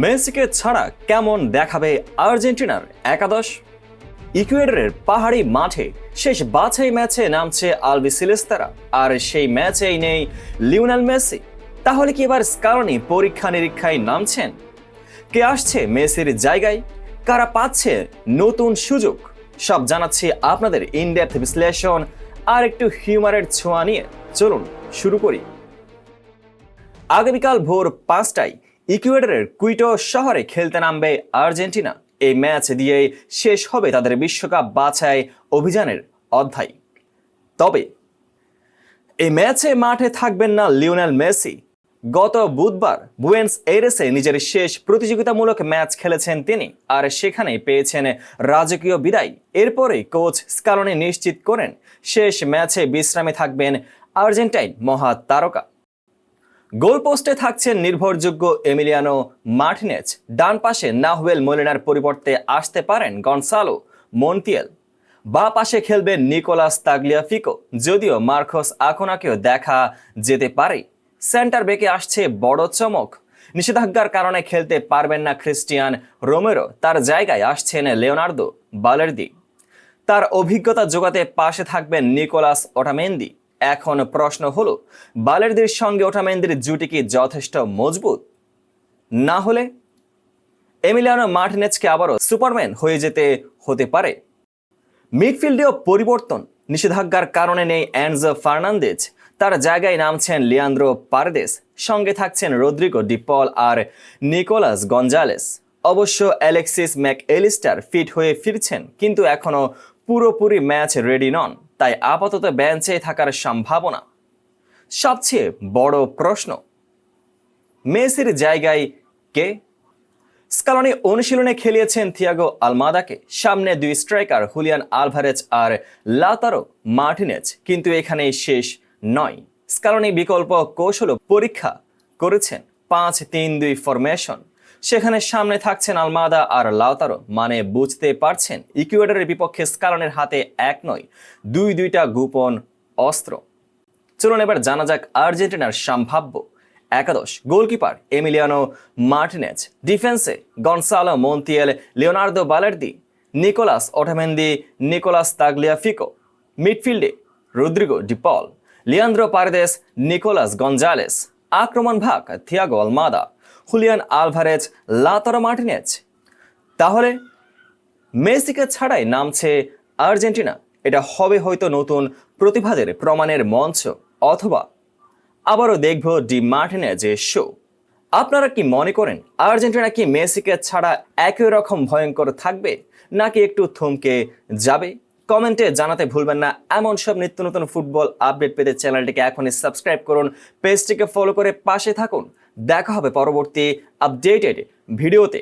মেসিকে ছাড়া কেমন দেখাবে আর্জেন্টিনার একাদশ? ইকুয়েডরের পাহাড়ি মাঠে শেষ বাছাই ম্যাচে নামছে আলবি সিলেস্তারা, আর সেই ম্যাচেই নেই লিওনেল মেসি। তাহলে কি এবার স্কারনি পরীক্ষা নিরীক্ষায় নামছেন? কে আসছে মেসির জায়গায়? কারা পাচ্ছে নতুন সুযোগ? সব জানাচ্ছি আপনাদের ইনডেপথ বিশ্লেষণ, আর একটু হিউমারের ছোঁয়া নিয়ে। চলুন, শুরু করি। আগামীকাল ভোর পাঁচটায় ইকুয়েডরের কুইটো শহরে খেলতে নামবে আর্জেন্টিনা। এই ম্যাচ দিয়েই শেষ হবে তাদের বিশ্বকাপ বাছাই অভিযানের অধ্যায়। তবে এই ম্যাচে মাঠে থাকবেন না লিওনেল মেসি। গত বুধবার বুয়েন্স এরেসে নিজের শেষ প্রতিযোগিতামূলক ম্যাচ খেলেছেন তিনি আর সেখানেই পেয়েছেন রাজকীয় বিদায়। এরপরে কোচ স্কালনি নিশ্চিত করেন, শেষ ম্যাচে বিশ্রামে থাকবেন আর্জেন্টাইন মহা তারকা গোলপোস্টে থাকছেন নির্ভরযোগ্য এমিলিয়ানো মার্টিনেজ। ডান পাশে নাহুয়েল মোলেনার পরিবর্তে আসতে পারেন গনসালো মন্টিয়েল বা পাশে খেলবেন নিকোলাস তাগলিয়াফিকো, যদিও মার্কোস আকোনাকেও দেখা যেতে পারে। সেন্টার বেকে আসছে বড় চমক। নিষেধাজ্ঞার কারণে খেলতে পারবেন না ক্রিস্টিয়ান রোমেরো, তার জায়গায় আসছেন লিওনার্দো বালেরদি। তার অভিজ্ঞতা যোগাতে পাশে থাকবেন নিকোলাস ওটামেন্দি। এখন প্রশ্ন হলো, বালেরদের সঙ্গে ওটামেন্দির জুটি কি যথেষ্ট মজবুত? না হলে এমিলিয়ানো মার্টিনেজকে আবারও সুপারম্যান হয়ে যেতে হতে পারে। মিডফিল্ডেও পরিবর্তন নিষেধাজ্ঞার কারণে নেই অ্যান্ডজো ফার্নান্দেজ। তার জায়গায় নামছেন লিয়ান্দ্রো পারদেস, সঙ্গে থাকছেন রদ্রিগো ডিপল আর নিকোলাস গঞ্জালেস। অবশ্য অ্যালেক্সিস ম্যাক এলিস্টার ফিট হয়ে ফিরছেন, কিন্তু এখনও পুরোপুরি ম্যাচ রেডি নন। তাই আপাতত বেঞ্চে থাকার সম্ভাবনা। সবচেয়ে বড় প্রশ্ন, মেসির জায়গায় কে? স্কালনি অনুশীলনে খেলিয়েছেন থিয়াগো আলমাদাকে। সামনে দুই স্ট্রাইকার, হুলিয়ান আলভারেজ আর লাতারো মার্টিনেজ। কিন্তু এখানেই শেষ নয়। স্কালনি বিকল্প কৌশল পরীক্ষা করেছেন পাঁচ তিন দুই ফরমেশন। সেখানে সামনে থাকছেন আলমাদা আর লাউতারো মানে বুঝতে পারছেন, ইকুয়েডরের বিপক্ষে স্কালনের হাতে এক নয়, দুই দুইটা গোপন অস্ত্র। চলুন এবার জানা যাক আর্জেন্টিনার সম্ভাব্য একাদশ গোলকিপার এমিলিয়ানো মার্টিনেজ। ডিফেন্সে Gonzalo Montiel, Leonardo Balerdi, Nicolas Otamendi Nicolas Tagliafico. মিডফিল্ডে Rodrigo De Paul, Leandro Paredes, Nicolas Gonzalez. আক্রমণ ভাগ Thiago Almada. Julian Alvarez Lautaro Martinez তাহলে, মেসিকে ছাড়াই নামছে আর্জেন্টিনা। এটা হবে হয়তো নতুন প্রতিভাদের প্রমাণের মঞ্চ, অথবা আবারও দেখব ডি মার্টিনেজের শো আপনারা কি মনে করেন, আর্জেন্টিনা কি মেসিকে ছাড়া একই রকম ভয়ঙ্কর থাকবে, নাকি একটু থমকে যাবে? কমেন্টে জানাতে ভুলবেন না। এমন সব নিত্য নতুন ফুটবল আপডেট পেতে চ্যানেলটিকে এখনই সাবস্ক্রাইব করুন, পেজটিকে ফলো করে পাশে থাকুন। দেখা হবে পরবর্তী আপডেটেড ভিডিওতে।